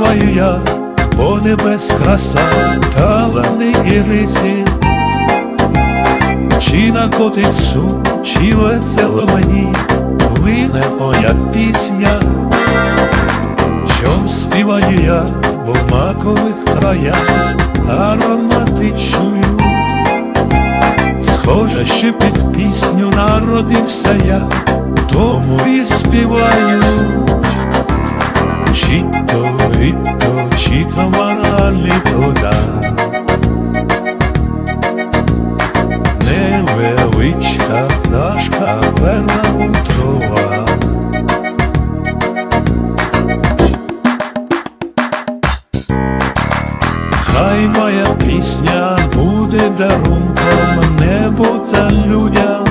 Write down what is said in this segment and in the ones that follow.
співаю я, по небес краса, талани і рисі, чи накотить сум, чи весело мені, плине моя пісня, що співаю я, бо в макових троях ароматичную. Схоже, що під пісню народився я, тому і співаю. Тода. Невеличка пташка перламутрова. Хай моя пісня буде дарунком небу та людям.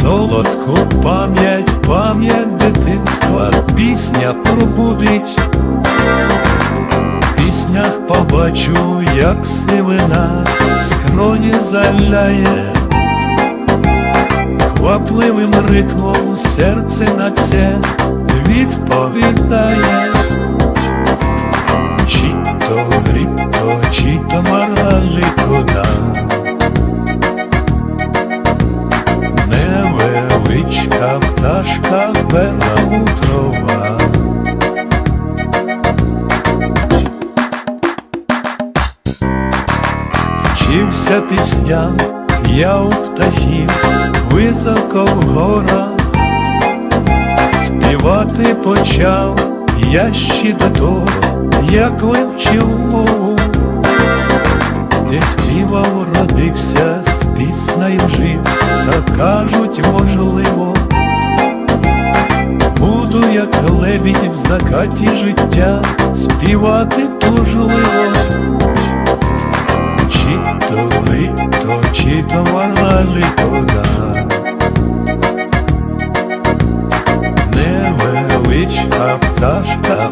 Солодку пам'ять, пам'ять дитинства, пісня пробудить. В побачу, як сивина скроні заляє, квапливим ритмом серце на це відповідає. Чіто, ріто, чіто, маралі кода. Невеличка пташка Вчився пісням я у птахів високо в горах, співати почав я ще до того, як вивчив мову, зі співом родився, з піснею жив, та кажуть, можливо, буду, як лебідь в закаті життя, співати тужливо. Чіто, лито, чіто, варвалі кода. Невеличка пташка.